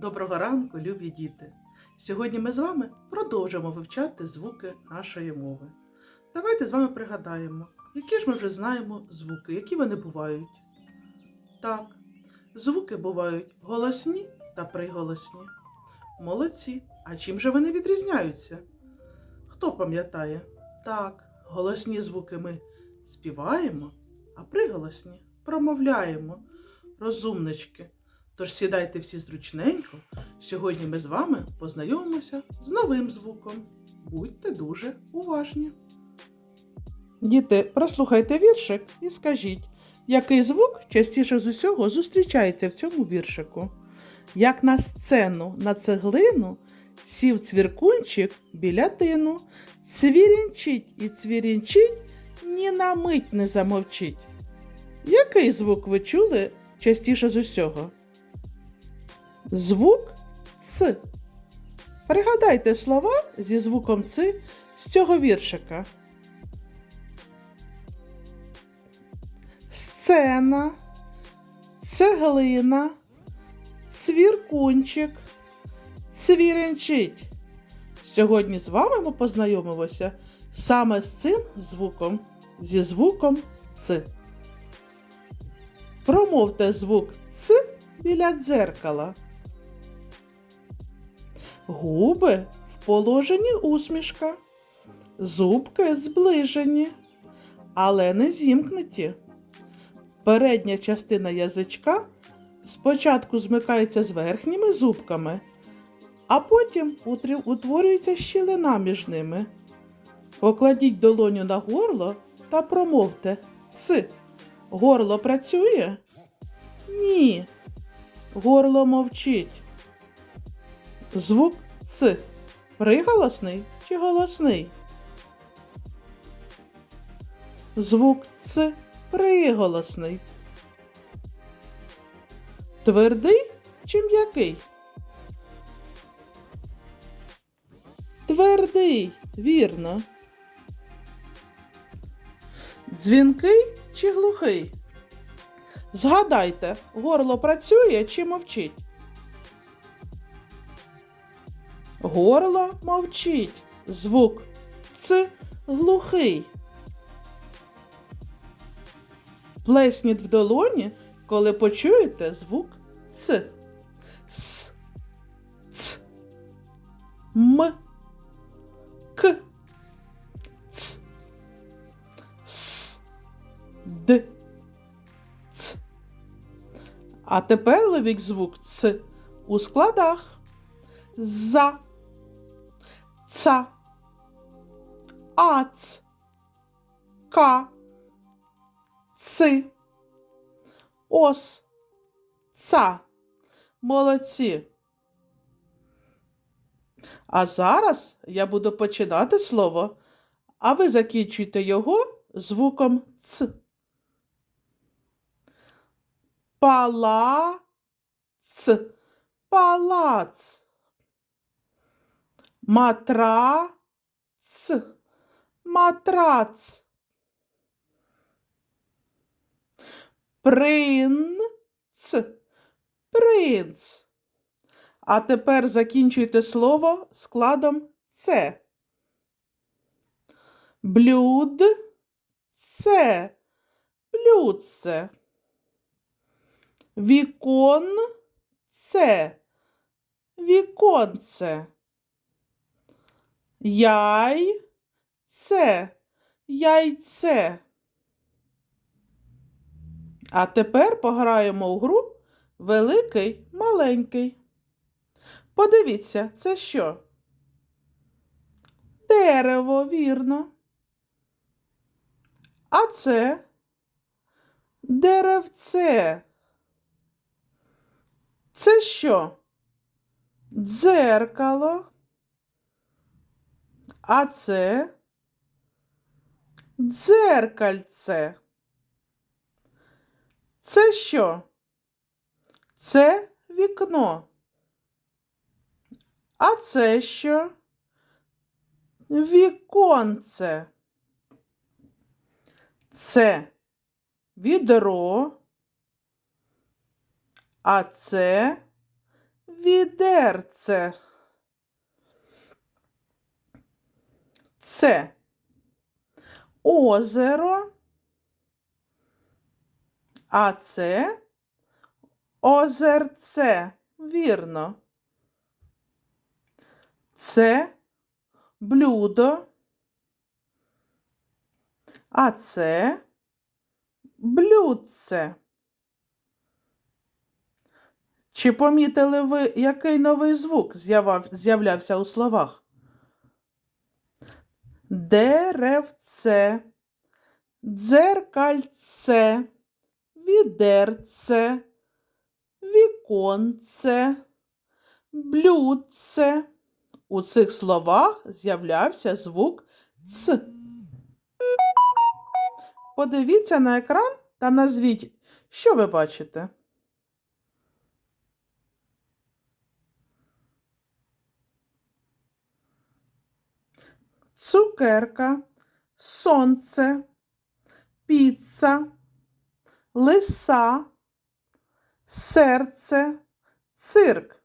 Доброго ранку, любі діти! Сьогодні ми з вами продовжимо вивчати звуки нашої мови. Давайте з вами пригадаємо, які ж ми вже знаємо звуки, які вони бувають. Так, звуки бувають голосні та приголосні. Молодці. А чим же вони відрізняються? Хто пам'ятає? Так, голосні звуки ми співаємо, а приголосні промовляємо. Розумнички. Тож сідайте всі зручненько. Сьогодні ми з вами познайомимося з новим звуком. Будьте дуже уважні. Діти, прослухайте віршик і скажіть, який звук частіше з усього зустрічається в цьому віршику? Як на сцену на цеглину сів цвіркунчик біля тину, цвірінчить і цвірінчить, ні на мить не замовчить. Який звук ви чули частіше з усього? Звук Ц. Пригадайте слова зі звуком Ц з цього віршика. Сцена, цеглина, цвіркунчик, цвіренчить. Сьогодні з вами ми познайомимося саме з цим звуком, зі звуком Ц. Промовте звук Ц біля дзеркала. Губи в положенні усмішка, зубки зближені, але не зімкнуті. Передня частина язичка спочатку змикається з верхніми зубками, а потім утворюється щілина між ними. Покладіть долоню на горло та промовте Ц. Горло працює? Ні. Горло мовчить. Звук Ц. Приголосний чи голосний? Звук Ц приголосний. Твердий чи м'який? Твердий, вірно. Дзвінкий чи глухий? Згадайте, горло працює чи мовчить? Горло мовчить. Звук Ц глухий. Плесніть в долоні, коли почуєте звук Ц. С. Ц. М. К. Ц. С. Д. Ц. А тепер ловіть звук Ц у складах. За. Ца. Ац. Ка. Ци. Ос. Ца. Молодці. А зараз я буду починати слово, а ви закінчуйте його звуком Ц. Палац. Палац. Матрац. Матрац. Принц. Принц. А тепер закінчуйте слово складом С. Блюд. Це. Блюдце. Вікон. Це. Віконце. Яй. Це. Яйце. А тепер пограємо у гру великий маленький. Подивіться, це що? Дерево, вірно. А це деревце. Це що? Дзеркало. А це дзеркальце. Це що? Це вікно. А це що? Віконце. Це відро. А це відерце. Це озеро, а це озерце. Вірно. Це блюдо, а це блюдце. Чи помітили ви, який новий звук з'являвся у словах? Деревце, дзеркальце, відерце, віконце, блюдце. У цих словах з'являвся звук Ц. Подивіться на екран та назвіть, що ви бачите. Цукерка, сонце, піца, лиса, серце, цирк.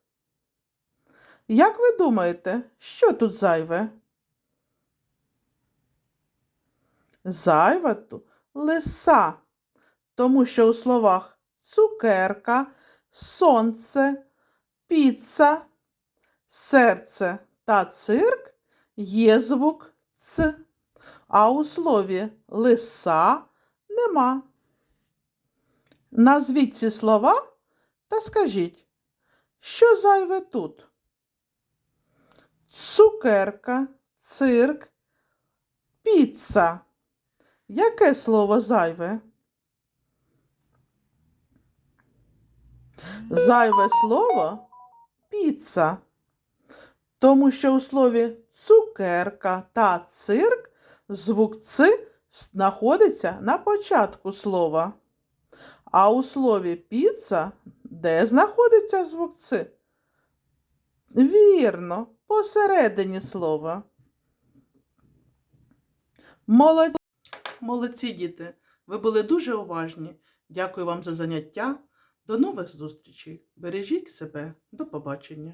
Як ви думаєте, що тут зайве? Зайва тут лиса, тому що у словах цукерка, сонце, піца, серце та цирк є звук Ц, а у слові лиса нема. Назвіть ці слова та скажіть, що зайве тут? Цукерка, цирк, піца. Яке слово зайве? Зайве слово піца. Тому що у слові цукерка та цирк звук Ц знаходиться на початку слова. А у слові піца де знаходиться звук Ц? Вірно, посередині слова. Молодці. Молодці діти, ви були дуже уважні. Дякую вам за заняття. До нових зустрічей. Бережіть себе. До побачення.